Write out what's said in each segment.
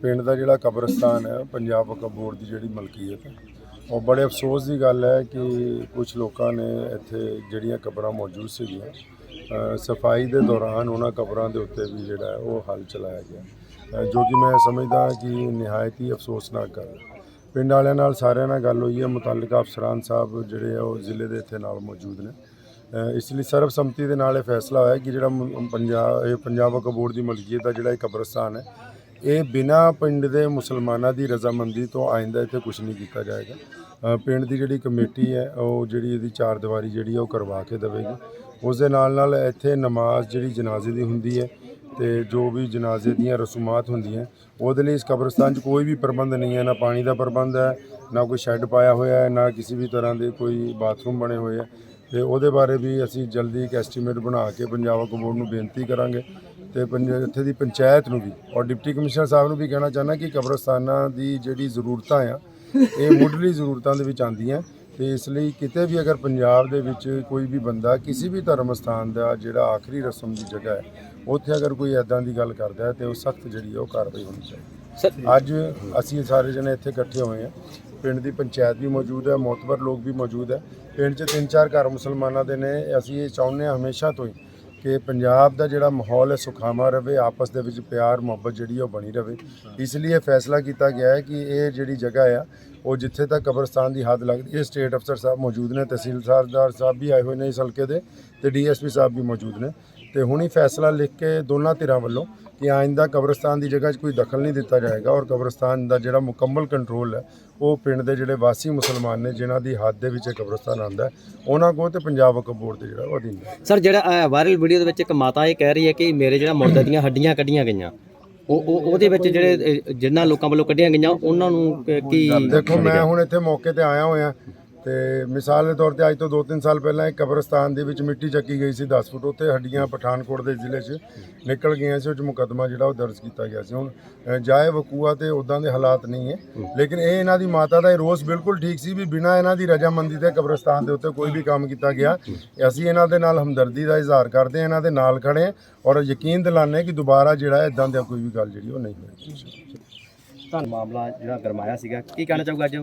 ਪਿੰਡ ਦਾ ਜਿਹੜਾ ਕਬਰਸਤਾਨ ਹੈ, ਪੰਜਾਬ ਵਕਫ ਬੋਰਡ ਦੀ ਜਿਹੜੀ ਮਲਕੀਅਤ ਹੈ, ਉਹ ਬੜੇ ਅਫਸੋਸ ਦੀ ਗੱਲ ਹੈ ਕਿ ਕੁਝ ਲੋਕਾਂ ਨੇ ਇੱਥੇ ਜਿਹੜੀਆਂ ਕਬਰਾਂ ਮੌਜੂਦ ਸੀਗੀਆਂ ਸਫ਼ਾਈ ਦੇ ਦੌਰਾਨ ਉਹਨਾਂ ਕਬਰਾਂ ਦੇ ਉੱਤੇ ਵੀ ਜਿਹੜਾ ਉਹ ਹੱਲ ਚਲਾਇਆ ਗਿਆ। ਜੋ ਕਿ ਮੈਂ ਸਮਝਦਾ ਕਿ ਨਿਹਾਇਤ ਹੀ ਅਫਸੋਸਨਾਕ ਗੱਲ ਹੈ। ਪਿੰਡ ਵਾਲਿਆਂ ਨਾਲ ਸਾਰਿਆਂ ਨਾਲ ਗੱਲ ਹੋਈ ਹੈ, ਮੁਤਲਕਾ ਅਫਸਰਾਨ ਸਾਹਿਬ ਜਿਹੜੇ ਆ ਉਹ ਜ਼ਿਲ੍ਹੇ ਦੇ ਇੱਥੇ ਨਾਲ ਮੌਜੂਦ ਨੇ। ਇਸ ਲਈ ਸਰਬਸੰਮਤੀ ਦੇ ਨਾਲ ਇਹ ਫੈਸਲਾ ਹੋਇਆ ਕਿ ਜਿਹੜਾ ਪੰਜਾਬ, ਇਹ ਪੰਜਾਬ ਵਕਫ ਬੋਰਡ ਦੀ ਮਲਕੀਅਤ ਦਾ ਜਿਹੜਾ ਇਹ ਕਬਰਸਤਾਨ ਹੈ ਇਹ ਬਿਨਾ ਪਿੰਡ ਦੇ ਮੁਸਲਮਾਨਾਂ ਦੀ ਰਜ਼ਾਮੰਦੀ ਤੋਂ ਆਇੰਦਾ ਇੱਥੇ ਕੁਝ ਨਹੀਂ ਕੀਤਾ ਜਾਏਗਾ। ਪਿੰਡ ਦੀ ਜਿਹੜੀ ਕਮੇਟੀ ਹੈ, ਉਹ ਜਿਹੜੀ ਇਹਦੀ ਚਾਰ ਦੀਵਾਰੀ ਜਿਹੜੀ ਹੈ ਉਹ ਕਰਵਾ ਕੇ ਦੇਵੇਗੀ। ਉਸ ਦੇ ਨਾਲ ਨਾਲ ਇੱਥੇ ਨਮਾਜ਼ ਜਿਹੜੀ ਜਨਾਜ਼ੇ ਦੀ ਹੁੰਦੀ ਹੈ ਤੇ ਜੋ ਵੀ ਜਨਾਜ਼ੇ ਦੀਆਂ ਰਸੂਮਾਤ ਹੁੰਦੀਆਂ, ਉਹਦੇ ਲਈ ਇਸ ਕਬਰਸਤਾਨ 'ਚ ਕੋਈ ਵੀ ਪ੍ਰਬੰਧ ਨਹੀਂ ਹੈ। ਨਾ ਪਾਣੀ ਦਾ ਪ੍ਰਬੰਧ ਹੈ, ਨਾ ਕੋਈ ਸ਼ੈੱਡ ਪਾਇਆ ਹੋਇਆ ਹੈ, ਨਾ ਕਿਸੇ ਵੀ ਤਰ੍ਹਾਂ ਦੇ ਕੋਈ ਬਾਥਰੂਮ ਬਣੇ ਹੋਏ ਹੈ। ਤੇ ਉਹਦੇ ਬਾਰੇ ਵੀ ਅਸੀਂ ਜਲਦੀ ਇੱਕ ਐਸਟੀਮੇਟ ਬਣਾ ਕੇ ਪੰਜਾਬ ਵਕਫ ਬੋਰਡ ਨੂੰ ਬੇਨਤੀ ਕਰਾਂਗੇ। ਤੇ ਪੰਜ- ਇੱਥੇ ਦੀ ਪੰਚਾਇਤ ਨੂੰ ਵੀ। ਔਰ ਡਿਪਟੀ ਕਮਿਸ਼ਨਰ ਸਾਹਿਬ ਨੂੰ ਵੀ ਕਹਿਣਾ ਚਾਹੁੰਦਾ ਕਿ ਕਬਰਸਤਾਨਾਂ ਦੀ ਜਿਹੜੀ ਜ਼ਰੂਰਤਾਂ ਆ ਇਹ ਮੁੱਢਲੀ ਜ਼ਰੂਰਤਾਂ ਦੇ ਵਿੱਚ ਆਉਂਦੀਆਂ। ਤੇ ਇਸ ਲਈ ਕਿਤੇ ਵੀ ਅਗਰ ਪੰਜਾਬ ਦੇ ਵਿੱਚ ਕੋਈ ਵੀ ਬੰਦਾ ਕਿਸੇ ਵੀ ਧਰਮ ਸਥਾਨ ਦਾ ਜਿਹੜਾ ਆਖਰੀ ਰਸਮ ਦੀ ਜਗ੍ਹਾ ਹੈ ਉੱਥੇ ਅਗਰ ਕੋਈ ਐਦਾਂ ਦੀ ਗੱਲ ਕਰਦਾ ਹੈ ਤੇ ਉਹ ਸਖਤ ਜਿਹੜੀ ਉਹ ਕਾਰਵਾਈ ਹੋਣੀ ਚਾਹੀਦੀ ਅੱਜ ਅਸੀਂ ਸਾਰੇ ਜਣੇ ਇੱਥੇ ਇਕੱਠੇ ਹੋਏ ਹਾਂ। ਪਿੰਡ ਦੀ ਪੰਚਾਇਤ ਵੀ ਮੌਜੂਦ ਹੈ ਮੋਤਬਰ ਲੋਕ ਵੀ ਮੌਜੂਦ ਹੈ। ਪਿੰਡ 'ਚ ਤਿੰਨ ਚਾਰ ਘਰ ਮੁਸਲਮਾਨਾਂ ਦੇ ਨੇ। ਅਸੀਂ ਇਹ ਚਾਹੁੰਦੇ ਹਾਂ ਹਮੇਸ਼ਾ ਤੋਂ ਹੀ ਕਿ ਪੰਜਾਬ ਦਾ ਜਿਹੜਾ ਮਾਹੌਲ ਹੈ ਸੁਖਾਵਾਂ ਰਵੇ ਆਪਸ ਦੇ ਵਿੱਚ ਪਿਆਰ ਮੁਹੱਬਤ ਜਿਹੜੀ ਉਹ ਬਣੀ ਰਵੇ। ਇਸ ਲਈ ਇਹ ਫੈਸਲਾ ਕੀਤਾ ਗਿਆ ਹੈ ਕਿ ਇਹ ਜਿਹੜੀ ਜਗ੍ਹਾ ਆ ਉਹ ਜਿੱਥੇ ਤੱਕ ਕਬਰਸਤਾਨ ਦੀ ਹੱਦ ਲੱਗਦੀ ਹੈ ਸਟੇਟ ਅਫਸਰ ਸਾਹਿਬ ਮੌਜੂਦ ਨੇ ਤਹਿਸੀਲ ਸਰਦਾਰ ਸਾਹਿਬ ਵੀ ਆਏ ਹੋਏ ਨੇ ਇਸ ਹਲਕੇ ਦੇ ਤੇ ਡੀਐਸਪੀ ਸਾਹਿਬ ਵੀ ਮੌਜੂਦ ਨੇ। ਤੇ ਹੁਣੀ ਫੈਸਲਾ ਲਿਖ ਕੇ ਦੋਨਾਂ ਧਿਰਾਂ ਵੱਲੋਂ ਕਿ ਆਇੰਦਾ ਕਬਰਸਤਾਨ ਦੀ ਜਗ੍ਹਾ 'ਚ ਕੋਈ ਦਖਲ ਨਹੀਂ ਦਿੱਤਾ ਜਾਏਗਾ ਔਰ ਕਬਰਸਤਾਨ ਦਾ ਜਿਹੜਾ ਮੁਕੰਮਲ ਕੰਟਰੋਲ ਹੈ, ਉਹ ਪਿੰਡ ਦੇ ਜਿਹੜੇ ਵਾਸੀ ਮੁਸਲਮਾਨ ਨੇ, ਜਿਨ੍ਹਾਂ ਦੀ ਹੱਦ ਦੇ ਵਿੱਚ ਇਹ ਕਬਰਸਤਾਨ ਆਉਂਦਾ ਉਹਨਾਂ ਕੋਲ ਤੇ ਪੰਜਾਬ ਵਕਫ ਬੋਰਡ ਦੇ ਜਿਹੜਾ ਉਹ ਅਧੀਨ ਸਰ, ਜਿਹੜਾ ਵਾਇਰਲ ਵੀਡੀਓ ਦੇ ਵਿੱਚ ਇੱਕ ਮਾਤਾ ਇਹ ਕਹਿ ਰਹੀ ਹੈ ਕਿ ਮੇਰੇ ਜਿਹੜਾ ਮੁਰਦੇ ਦੀਆਂ ਹੱਡੀਆਂ ਕੱਢੀਆਂ ਗਈਆਂ। ਉਹ ਉਹ ਉਹਦੇ ਵਿੱਚ ਜਿਹੜੇ ਅ, ਜਿਨ੍ਹਾਂ ਲੋਕਾਂ ਵੱਲੋਂ ਕੱਢੀਆਂ ਗਈਆਂ ਉਹਨਾਂ ਨੂੰ ਕੀ ਦੇਖੋ ਮੈਂ ਹੁਣ ਇੱਥੇ ਮੌਕੇ ਤੇ ਆਇਆ ਹੋਇਆ। ਤੇ ਮਿਸਾਲ ਦੇ ਤੌਰ ਤੇ ਅੱਜ ਤੋਂ 2-3 ਸਾਲ ਪਹਿਲਾਂ ਇੱਕ ਕਬਰਸਤਾਨ ਦੇ ਵਿੱਚ ਮਿੱਟੀ ਚੱਕੀ ਗਈ ਸੀ 10 ਫੁੱਟ। ਉੱਥੇ ਹੱਡੀਆਂ ਪਠਾਨਕੋਟ ਦੇ ਜ਼ਿਲ੍ਹੇ 'ਚ ਨਿਕਲ ਗਈਆਂ ਸੀ ਉਹ 'ਚ ਮੁਕੱਦਮਾ ਜਿਹੜਾ ਉਹ ਦਰਜ ਕੀਤਾ ਗਿਆ ਸੀ। ਹੁਣ ਜਾਏ ਵਕੂਆ ਤੇ ਉਦਾਂ ਦੇ ਹਾਲਾਤ ਨਹੀਂ ਹੈ। ਲੇਕਿਨ ਇਹ ਇਹਨਾਂ ਦੀ ਮਾਤਾ ਦਾ ਇਹ ਰੋਸ ਬਿਲਕੁਲ ਠੀਕ ਸੀ ਵੀ ਬਿਨਾਂ ਇਹਨਾਂ ਦੀ ਰਜਾਮੰਦੀ ਤੇ ਕਬਰਸਤਾਨ ਦੇ ਉੱਤੇ ਕੋਈ ਵੀ ਕੰਮ ਕੀਤਾ ਗਿਆ। ਅਸੀਂ ਇਹਨਾਂ ਦੇ ਨਾਲ ਹਮਦਰਦੀ ਦਾ ਇਜ਼ਹਾਰ ਕਰਦੇ ਹਾਂ ਇਹਨਾਂ ਦੇ ਨਾਲ ਖੜੇ ਹਾਂ ਔਰ ਯਕੀਨ ਹਾਂ ਕਿ ਦੁਬਾਰਾ ਜਿਹੜਾ ਇਦਾਂ ਦੀ ਕੋਈ ਵੀ ਗੱਲ ਜਿਹੜੀ ਉਹ ਨਹੀਂ ਹੋਏਗੀ। ਤੁਹਾਨੂੰ ਮਾਮਲਾ ਜਿਹੜਾ ਗਰਮਾਇਆ ਸੀਗਾ। ਕੀ ਕਹਿਣਾ ਚਾਹੂਗਾ ਅੱਜ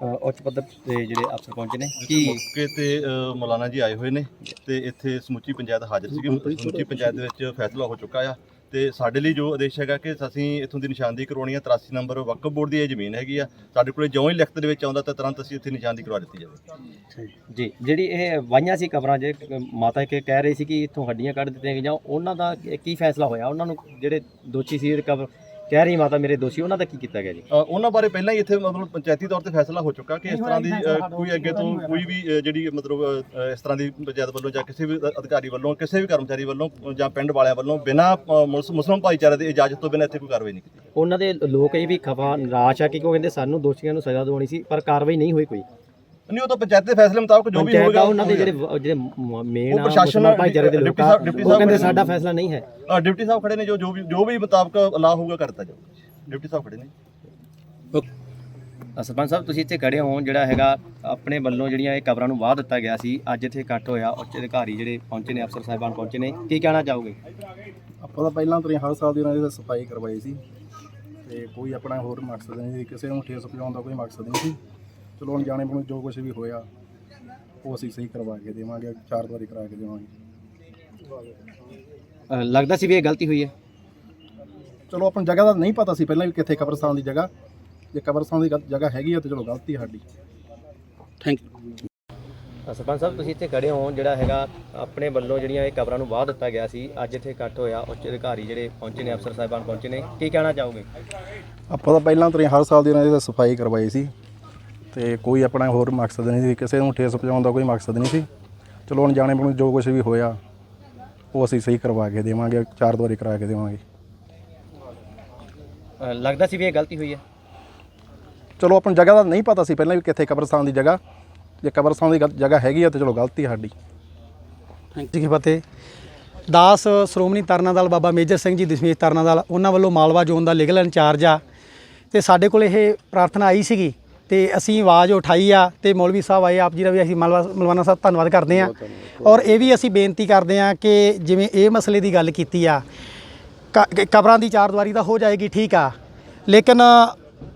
ਉੱਚ ਪੱਧਰ ਤੇ ਜਿਹੜੇ ਅਫਸਰ ਪਹੁੰਚੇ ਨੇ ਕੀ ਮੌਕੇ ਤੇ ਅ, ਮੌਲਾਨਾ ਜੀ ਆਏ ਹੋਏ ਨੇ ਤੇ ਇੱਥੇ ਸਮੁੱਚੀ ਪੰਚਾਇਤ ਹਾਜ਼ਰ ਸੀਗੀ। ਸਮੁੱਚੀ ਪੰਚਾਇਤ ਦੇ ਵਿੱਚ ਫੈਸਲਾ ਹੋ ਚੁੱਕਾ ਆ ਤੇ ਸਾਡੇ ਲਈ ਜੋ ਆਦੇਸ਼ ਹੈਗਾ ਕਿ ਅਸੀਂ ਇਥੋਂ ਦੀ ਨਿਸ਼ਾਨਦੇਹੀ ਕਰਵਾਉਣੀ ਆ 83 ਨੰਬਰ ਵਕਫ ਬੋਰਡ ਦੀ ਇਹ ਜ਼ਮੀਨ ਹੈਗੀ ਆ ਸਾਡੇ ਕੋਲੇ ਜਿਉਂ ਹੀ ਲਿਖਤ ਦੇ ਵਿੱਚ ਆਉਂਦਾ ਤਾਂ ਤੁਰੰਤ ਅਸੀਂ ਇੱਥੇ ਨਿਸ਼ਾਨਦੇਹੀ ਕਰਵਾ ਦਿੱਤੀ ਜਾਵੇ। ਜੀ ਜਿਹੜੀ ਇਹ ਵਾਈਆਂ ਸੀ ਕਬਰਾਂ ਜੇ ਮਾਤਾ ਕੇ ਕਹਿ ਰਹੀ ਸੀ ਕਿ ਇੱਥੋਂ ਹੱਡੀਆਂ ਕੱਢ ਦਿੱਤੀਆਂ ਗਈਆਂ ਉਹਨਾਂ ਦਾ ਕੀ ਫੈਸਲਾ ਹੋਇਆ? ਉਹਨਾਂ ਨੂੰ ਜਿਹੜੇ ਦੋਸ਼ੀ ਸੀ ਕਬਰ ਕਹਿ ਰਹੀ ਮਾਤਾ ਮੇਰੇ ਦੋਸ਼ੀ ਉਹਨਾਂ ਦਾ ਕੀ ਕੀਤਾ ਗਿਆ ਜੀ? ਅ, ਉਹਨਾਂ ਬਾਰੇ ਪਹਿਲਾਂ ਹੀ ਇੱਥੇ ਮਤਲਬ ਪੰਚਾਇਤੀ ਤੌਰ ਤੇ ਫੈਸਲਾ ਹੋ ਚੁੱਕਾ ਕਿ ਇਸ ਤਰ੍ਹਾਂ ਦੀ ਅ, ਕੋਈ ਅੱਗੇ ਤੋਂ ਕੋਈ ਵੀ ਅ, ਜਿਹੜੀ ਮਤਲਬ ਅ, ਇਸ ਤਰ੍ਹਾਂ ਦੀ ਪੰਚਾਇਤ ਵੱਲੋਂ ਜਾਂ ਕਿਸੇ ਵੀ ਅ- ਅਧਿਕਾਰੀ ਵੱਲੋਂ ਕਿਸੇ ਵੀ ਕਰਮਚਾਰੀ ਵੱਲੋਂ ਅ, ਜਾਂ ਪਿੰਡ ਵਾਲਿਆਂ ਵੱਲੋਂ ਬਿਨਾਂ ਅ, ਮੁਸ- ਮੁਸਲਿਮ ਭਾਈਚਾਰੇ ਦੀ ਇਜਾਜ਼ਤ ਤੋਂ ਬਿਨਾਂ ਇੱਥੇ ਕੋਈ ਕਾਰਵਾਈ ਨਹੀਂ ਕੀਤੀ। ਉਹਨਾਂ ਦੇ ਲੋਕ ਇਹ ਵੀ ਖਫਾ ਨਿਰਾਸ਼ ਆ ਕਿ ਉਹ ਕਹਿੰਦੇ ਸਾਨੂੰ ਦੋਸ਼ੀਆਂ ਨੂੰ ਸਜ਼ਾ ਦਿਵਾਉਣੀ ਸੀ ਪਰ ਕਾਰਵਾਈ ਨਹੀਂ ਹੋਈ ਕੋਈ। ਨਹੀਂ ਉਹ ਤਾਂ ਪੰਚਾਇਤ ਦੇ ਫੈਸਲੇ ਮੁਤਾਬਕ ਜੋ ਵੀ ਪੰਚਾਇਤ ਹੋਵੇਗਾ ਉਹਨਾਂ ਦੇ ਜਿਹੜੇ ਵ- ਜਿਹੜੇ ਮੇਨ ਉਹ ਪ੍ਰਸ਼ਾਸਨ ਆ ਭਾਈਚਾਰੇ ਦੇ ਡਿਪਟੀ ਲੋਕ ਆ ਸਾਹਿਬ- ਡਿਪਟੀ ਉਹ ਕਹਿੰਦੇ ਸਾਹਿਬ ਸਾਡਾ ਫੈਸਲਾ ਨਹੀਂ ਹੈ। ਅ, ਡਿਪਟੀ ਸਾਹਿਬ ਖੜੇ ਨੇ ਜੋ ਜੋ ਵੀ ਜੋ ਵੀ ਮੁਤਾਬਕ ਲਾ ਹੋਊਗਾ ਕਰਤਾ ਜਾਊਗਾ। ਡਿਪਟੀ ਸਾਹਿਬ ਖੜੇ ਨੇ। ਅ, ਸਰਪੰਚ ਸਾਹਿਬ ਤੁਸੀਂ ਇੱਥੇ ਖੜੇ ਹੋ ਜਿਹੜਾ ਹੈਗਾ ਆਪਣੇ ਵੱਲੋਂ ਜਿਹੜੀਆਂ ਇਹ ਕਬਰਾਂ ਨੂੰ ਵਾਹ ਦਿੱਤਾ ਗਿਆ ਸੀ ਅੱਜ ਇੱਥੇ ਇਕੱਠ ਹੋਇਆ ਉੱਚ ਅਧਿਕਾਰੀ ਜਿਹੜੇ ਪਹੁੰਚੇ ਨੇ ਅਫਸਰ ਸਾਹਿਬਾਨ ਪਹੁੰਚੇ ਨੇ ਕੀ ਕਹਿਣਾ ਚਾਹੋਗੇ? ਆਪਾਂ ਤਾਂ ਪਹਿਲਾਂ ਤੋਂ ਹੀ ਹਰ ਸਾਲ ਦੀ ਉਹਨਾਂ ਦੀ ਸਫ਼ਾਈ ਕਰਵਾਈ ਸੀ ਤੇ ਕੋਈ ਆਪਣਾ ਹੋਰ ਮਕਸਦ ਨਹੀਂ ਸੀ ਕਿਸੇ ਨੂੰ ਠੇਸ ਪਹੁੰਚਾਉਣ ਦਾ ਕੋਈ ਮਕਸਦ ਨਹੀਂ ਸੀ। ਚਲੋ ਹੁਣ ਜਾਣੇ ਨੂੰ ਜੋ ਕੁਝ ਵੀ ਹੋਇਆ ਉਹ ਅਸੀਂ ਸਹੀ ਕਰਵਾ ਕੇ ਦੇਵਾਂਗੇ ਚਾਰ ਵਾਰੀ ਕਰਾ ਕੇ ਦੇਵਾਂਗੇ। ਅ, ਲੱਗਦਾ ਸੀ ਵੀ ਇਹ ਗਲਤੀ ਹੋਈ ਹੈ? ਚਲੋ ਆਪਾਂ ਨੂੰ ਜਗ੍ਹਾ ਦਾ ਨਹੀਂ ਪਤਾ ਸੀ ਪਹਿਲਾਂ ਵੀ ਕਿੱਥੇ ਕਬਰਸਤਾਨ ਦੀ ਜਗ੍ਹਾ। ਜੇ ਕਬਰਸਤਾਨ ਦੀ ਗਲ- ਜਗ੍ਹਾ ਹੈਗੀ ਆ ਤਾਂ ਚਲੋ ਗਲਤੀ ਸਾਡੀ। ਅ, ਸਰਪੰਚ ਸਾਹਿਬ ਤੁਸੀਂ ਇੱਥੇ ਖੜੇ ਹੋ ਜਿਹੜਾ ਹੈਗਾ ਆਪਣੇ ਵੱਲੋਂ ਜਿਹੜੀਆਂ ਇਹ ਕਬਰਾਂ ਨੂੰ ਵਾਹ ਦਿੱਤਾ ਗਿਆ ਸੀ ਅੱਜ ਇੱਥੇ ਇਕੱਠ ਹੋਇਆ ਉੱਚ ਅਧਿਕਾਰੀ ਜਿਹੜੇ ਪਹੁੰਚੇ ਨੇ ਅਫਸਰ ਸਾਹਿਬਾਨ ਪਹੁੰਚੇ ਨੇ ਕੀ ਕਹਿਣਾ ਚਾਹੋਗੇ? ਆਪਾਂ ਤਾਂ ਪਹਿਲਾਂ ਤੋਂ ਹੀ ਹਰ ਸਾਲ ਦੀ ਉਹਨਾਂ ਦੀ ਸਫ਼ਾਈ ਕਰਵਾਈ ਸੀ। ਤੇ ਕੋਈ ਆਪਣਾ ਹੋਰ ਮਕਸਦ ਨਹੀਂ ਸੀ ਕਿਸੇ ਨੂੰ ਠੇਸ ਪਹੁੰਚਾਉਣ ਦਾ ਕੋਈ ਮਕਸਦ ਨਹੀਂ ਸੀ। ਚਲੋ ਹੁਣ ਜਾਣੇ ਨੂੰ ਜੋ ਕੁਝ ਵੀ ਹੋਇਆ ਉਹ ਅਸੀਂ ਸਹੀ ਕਰਵਾ ਕੇ ਦੇਵਾਂਗੇ ਚਾਰ ਵਾਰੀ ਕਰਾ ਕੇ ਦੇਵਾਂਗੇ। ਅ, ਲੱਗਦਾ ਸੀ ਵੀ ਇਹ ਗਲਤੀ ਹੋਈ ਹੈ। ਚਲੋ ਆਪਾਂ ਨੂੰ ਜਗ੍ਹਾ ਦਾ ਨਹੀਂ ਪਤਾ ਸੀ ਪਹਿਲਾਂ ਵੀ ਕਿੱਥੇ ਕਬਰਸਤਾਨ ਦੀ ਜਗ੍ਹਾ। ਜੇ ਕਬਰਸਤਾਨ ਦੀ ਗਲ- ਜਗ੍ਹਾ ਹੈਗੀ ਆ ਤਾਂ ਚਲੋ ਗਲਤੀ ਸਾਡੀ। ਜੀ ਕੀ ਫਤਿਹ। ਦਾਸ ਸ਼੍ਰੋਮਣੀ ਤਰਨਾ ਦਲ ਬਾਬਾ ਮੇਜਰ ਸਿੰਘ ਜੀ ਦਸ਼ਮੇਸ਼ ਤਰਨਾ ਦਲ ਉਹਨਾਂ ਵੱਲੋਂ ਮਾਲਵਾ ਜ਼ੋਨ ਦਾ ਲੀਗਲ ਇੰਚਾਰਜ ਆ। ਤੇ ਸਾਡੇ ਕੋਲ ਇਹ ਪ੍ਰਾਰਥਨਾ ਆਈ ਸੀਗੀ ਤੇ ਅਸੀਂ ਆਵਾਜ਼ ਉਠਾਈ ਆ ਤੇ ਮੌਲਵੀ ਸਾਹਿਬ ਆਏ ਆਪ ਜੀ ਦਾ ਵੀ ਅਸੀਂ ਮਲਵਾ ਮਲਵਾਨਾ ਸਾਹਿਬ ਧੰਨਵਾਦ ਕਰਦੇ ਆ ਔਰ ਇਹ ਵੀ ਅਸੀਂ ਬੇਨਤੀ ਕਰਦੇ ਆ ਕਿ ਜਿਵੇਂ ਇਹ ਮਸਲੇ ਦੀ ਗੱਲ ਕੀਤੀ ਆ ਕਬਰਾਂ ਦੀ ਚਾਰ ਦੀਵਾਰੀ ਤਾਂ ਹੋ ਜਾਏਗੀ ਠੀਕ ਆ। ਲੇਕਿਨ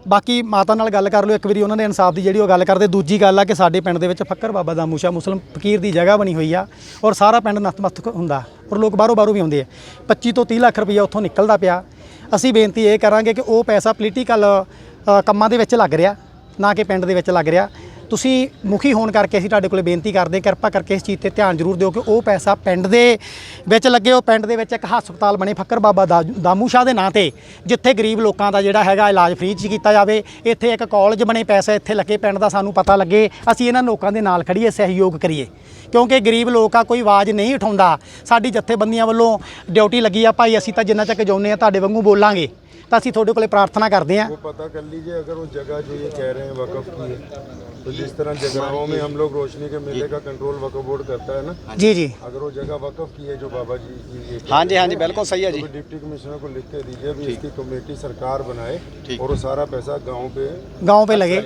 ਬਾਕੀ ਮਾਤਾ ਨਾਲ ਗੱਲ ਕਰ ਲਿਓ ਇੱਕ ਵਾਰੀ ਉਹਨਾਂ ਦੇ ਇਨਸਾਫ ਦੀ ਜਿਹੜੀ ਉਹ ਗੱਲ ਕਰਦੇ ਦੂਜੀ ਗੱਲ ਆ ਕਿ ਸਾਡੇ ਪਿੰਡ ਦੇ ਵਿੱਚ ਫੱਕਰ ਬਾਬਾ ਦਾ ਮੂਸ਼ਾ ਮੁਸਲਮ ਫਕੀਰ ਦੀ ਜਗ੍ਹਾ ਬਣੀ ਹੋਈ ਆ ਔਰ ਸਾਰਾ ਪਿੰਡ ਨਤਮਸਤਕ ਹੁੰਦਾ ਔਰ ਲੋਕ ਬਾਹਰੋਂ ਬਾਹਰੋਂ ਵੀ ਆਉਂਦੇ ਆ। 25 ਤੋਂ 30 ਲੱਖ ਰੁਪਈਆ ਉੱਥੋਂ ਨਿਕਲਦਾ ਪਿਆ। ਅਸੀਂ ਬੇਨਤੀ ਇਹ ਕਰਾਂਗੇ ਕਿ ਉਹ ਪੈਸਾ ਪੋਲੀਟੀਕਲ ਕੰਮਾਂ ਦੇ ਵਿੱਚ ਲੱਗ ਰਿਹਾ। ਨਾ ਕਿ ਪਿੰਡ ਦੇ ਵਿੱਚ ਲੱਗ ਰਿਹਾ। ਤੁਸੀਂ ਮੁਖੀ ਹੋਣ ਕਰਕੇ ਅਸੀਂ ਤੁਹਾਡੇ ਕੋਲੇ ਬੇਨਤੀ ਕਰਦੇ ਕਿਰਪਾ ਕਰਕੇ ਇਸ ਚੀਜ਼ ਤੇ ਧਿਆਨ ਜ਼ਰੂਰ ਦਿਓ ਕਿ ਉਹ ਪੈਸਾ ਪਿੰਡ ਦੇ ਵਿੱਚ ਲੱਗੇ, ਉਹ ਪਿੰਡ ਦੇ ਵਿੱਚ ਇੱਕ ਹਸਪਤਾਲ ਬਣੇ ਫੱਕਰ ਬਾਬਾ ਦਾਮੂ ਸ਼ਾਹ ਦੇ ਨਾਂ ਤੇ, ਜਿੱਥੇ ਗਰੀਬ ਲੋਕਾਂ ਦਾ ਜਿਹੜਾ ਹੈਗਾ ਇਲਾਜ ਫ੍ਰੀ ਚ ਕੀਤਾ ਜਾਵੇ। ਇੱਥੇ ਇੱਕ ਕਾਲਜ ਬਣੇ ਪੈਸਾ ਇੱਥੇ ਲੱਗੇ, ਪਿੰਡ ਦਾ ਸਾਨੂੰ ਪਤਾ ਲੱਗੇ, ਅਸੀਂ ਇਹਨਾਂ ਲੋਕਾਂ ਦੇ ਨਾਲ ਖੜੀਏ ਸਹਿਯੋਗ ਕਰੀਏ। ਕਿਉਂਕਿ ਗਰੀਬ ਲੋਕ ਆ, ਕੋਈ ਆਵਾਜ਼ ਨਹੀਂ ਉਠਾਉਂਦਾ। ਸਾਡੀ ਜਥੇਬੰਦੀਆਂ ਵੱਲੋਂ ਡਿਊਟੀ ਲੱਗੀ ਆ, ਭਾਈ ਅਸੀਂ ਤਾਂ ਜਿੰਨਾ ਚੱਕ ਜਾਉਂਦੇ ਆ ਤੁਹਾਡੇ ਵਾਂਗੂ ਬੋਲਾਂਗੇ। ਤਾਂ ਅਸੀਂ ਤੁਹਾਡੇ ਕੋਲੇ ਪ੍ਰਾਰਥਨਾ ਕਰਦੇ ਆ ਉਹ ਪਤਾ ਕਰ ਲੀਜੀਏ ਅਗਰ ਉਹ ਜਗ੍ਹਾ ਜੋ ਇਹ ਕਹਿ ਰਹੇ ਹੈ ਵਕਫ ਕੀ ਹੈ? तो जिस तरह जगहों में हम लोग रोशनी के मेले का कंट्रोल वक्फ बोर्ड करता है ना ਜੀ ਜੀ अगर वो जगह वक्फ की है जो बाबा जी की ये हाँ जी हाँ जी बिल्कुल सही है जी तो डिप्टी कमिश्नर को लिख के दीजिए भी इसकी कमेटी सरकार बनाए और वो सारा पैसा गांव पे ਗਾਉਂ 'ਤੇ ਲਗੇ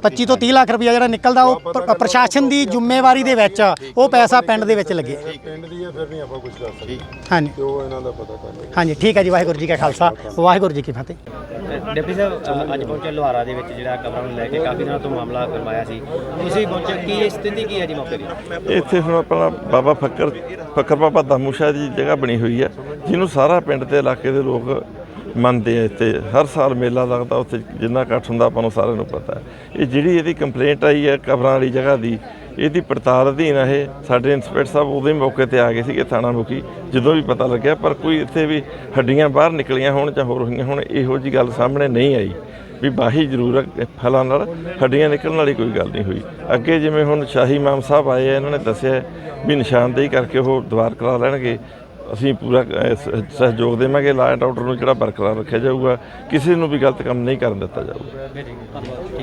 25 ਤੋਂ 30 ਲੱਖ ਰੁਪਇਆ ਜਿਹੜਾ ਨਿਕਲਦਾ ਉਹ ਪ੍ਰ- ਪ੍ਰਸ਼ਾਸਨ ਦੀ ਜ਼ਿੰਮੇਵਾਰੀ ਦੇ ਵਿੱਚ ਉਹ ਪੈਸਾ ਪਿੰਡ ਦੇ ਵਿੱਚ ਲੱਗੇ ਪਿੰਡ ਦੀ ਹੈ ਫਿਰ ਨਹੀਂ ਆਪਾਂ ਕੁਝ ਕਰ ਸਕਦੇ ਹਾਂਜੀ ਤੇ ਉਹ ਇਹਨਾਂ ਦਾ ਪਤਾ ਕਰ ਲਓ ਹਾਂਜੀ ਠੀਕ ਹੈ ਜੀ ਵਾਹਿਗੁਰੂ ਜੀ ਕਾ ਖਾਲਸਾ ਵਾਹਿਗੁਰੂ ਜੀ ਕੀ ਫਤਿਹ ਡਿਪਟੀ ਸਾਹਿਬ ਅੱਜ ਪਹੁੰਚੇ ਲੋਹਾਰਾ ਦੇ ਵਿੱਚ ਜਿਹੜਾ ਕਬਰਾਂ ਨੂੰ ਲੈ ਕੇ ਕਾਫੀ ਦਿਨਾਂ ਤੋਂ ਮਾਮਲਾ ਕਰਵਾਇਆ ਸੀ। ਤੁਸੀਂ ਪਹੁੰਚੇ, ਕੀ ਸਥਿਤੀ ਕੀ ਹੈ ਜੀ ਮੌਕੇ ਦੀ? ਇੱਥੇ ਹੁਣ ਆਪਣਾ ਬਾਬਾ ਫੱਕਰ ਫੱਕਰ ਬਾਬਾ ਦਾਮੂ ਸ਼ਾਹ ਦੀ ਜਗ੍ਹਾ ਬਣੀ ਹੋਈ ਹੈ, ਜਿਹਨੂੰ ਸਾਰਾ ਪਿੰਡ ਤੇ ਇਲਾਕੇ ਦੇ ਲੋਕ ਮੰਨਦੇ ਆ ਇੱਥੇ। ਹਰ ਸਾਲ ਮੇਲਾ ਲੱਗਦਾ ਉੱਥੇ, ਜਿੰਨਾ ਇਕੱਠ ਹੁੰਦਾ ਆਪਾਂ ਨੂੰ ਸਾਰਿਆਂ ਨੂੰ ਪਤਾ ਹੈ। ਇਹ ਜਿਹੜੀ ਇਹਦੀ ਕੰਪਲੇਂਟ ਆਈ ਹੈ ਕਬਰਾਂ ਵਾਲੀ ਜਗ੍ਹਾ ਦੀ ਇਹਦੀ ਪੜਤਾਲ ਅਧੀਨ ਆ ਇਹ। ਸਾਡੇ ਇੰਸਪੈਕਟਰ ਸਾਹਿਬ ਉਦੋਂ ਹੀ ਮੌਕੇ ਤੇ ਆ ਗਏ ਸੀਗੇ ਥਾਣਾ ਮੁਖੀ, ਜਦੋਂ ਵੀ ਪਤਾ ਲੱਗਿਆ, ਪਰ ਕੋਈ ਇੱਥੇ ਵੀ ਹੱਡੀਆਂ ਬਾਹਰ ਨਿਕਲੀਆਂ ਹੋਣ ਜਾਂ ਹੋਰ ਹੋਈਆਂ ਹੋਣ, ਇਹੋ ਜੀ ਗੱਲ ਸਾਹਮਣੇ ਨਹੀਂ ਆਈ ਵੀ ਬਾਹੀ ਜ਼ਰੂਰ ਹੈ ਫਲਾਂ ਨਾਲ ਹੱਡੀਆਂ ਨਿਕਲਣ ਵਾਲੀ ਕੋਈ ਗੱਲ ਨਹੀਂ ਹੋਈ। ਅੱਗੇ ਜਿਵੇਂ ਹੁਣ ਸ਼ਾਹੀ ਇਮਾਮ ਸਾਹਿਬ ਆਏ ਆ, ਇਹਨਾਂ ਨੇ ਦੱਸਿਆ ਵੀ ਨਿਸ਼ਾਨਦੇਹੀ ਕਰਕੇ ਉਹ ਦੁਆਰ ਕਰਾ ਲੈਣਗੇ। ਅਸੀਂ ਪੂਰਾ ਸਹਿਯੋਗ ਦੇਵਾਂਗੇ ਲਾਇਨ ਆਊਟਰ ਨੂੰ ਜਿਹੜਾ ਬਰਕਰਾਰ ਰੱਖਿਆ ਜਾਊਗਾ, ਕਿਸੇ ਨੂੰ ਵੀ ਗਲਤ ਕੰਮ ਨਹੀਂ ਕਰਨ ਦਿੱਤਾ ਜਾਊਗਾ।